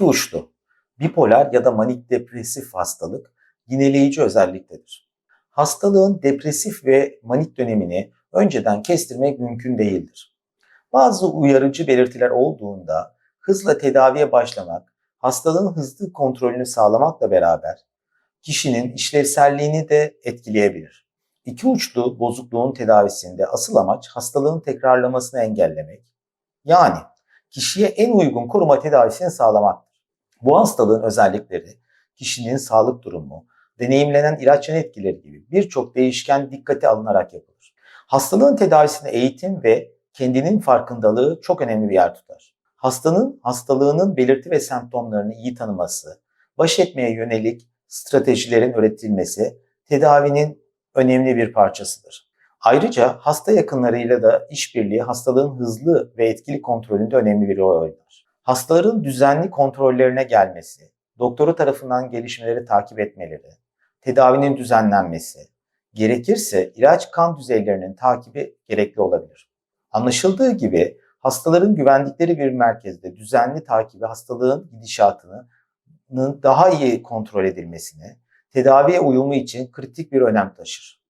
İki uçlu, bipolar ya da manik depresif hastalık yineleyici özelliktedir. Hastalığın depresif ve manik dönemini önceden kestirmek mümkün değildir. Bazı uyarıcı belirtiler olduğunda hızla tedaviye başlamak, hastalığın hızlı kontrolünü sağlamakla beraber kişinin işlevselliğini de etkileyebilir. İki uçlu bozukluğun tedavisinde asıl amaç hastalığın tekrarlamasını engellemek. Yani kişiye en uygun koruma tedavisini sağlamaktır. Bu hastalığın özellikleri, kişinin sağlık durumu, deneyimlenen ilaç yan etkileri gibi birçok değişken dikkate alınarak yapılır. Hastalığın tedavisinde eğitim ve kendinin farkındalığı çok önemli bir yer tutar. Hastanın hastalığının belirti ve semptomlarını iyi tanıması, baş etmeye yönelik stratejilerin öğretilmesi tedavinin önemli bir parçasıdır. Ayrıca hasta yakınlarıyla da işbirliği hastalığın hızlı ve etkili kontrolünde önemli bir rol oynar. Hastaların düzenli kontrollerine gelmesi, doktoru tarafından gelişmeleri takip etmeleri, tedavinin düzenlenmesi, gerekirse ilaç kan düzeylerinin takibi gerekli olabilir. Anlaşıldığı gibi hastaların güvendikleri bir merkezde düzenli takibi hastalığın gidişatını daha iyi kontrol edilmesini, tedaviye uyumu için kritik bir önem taşır.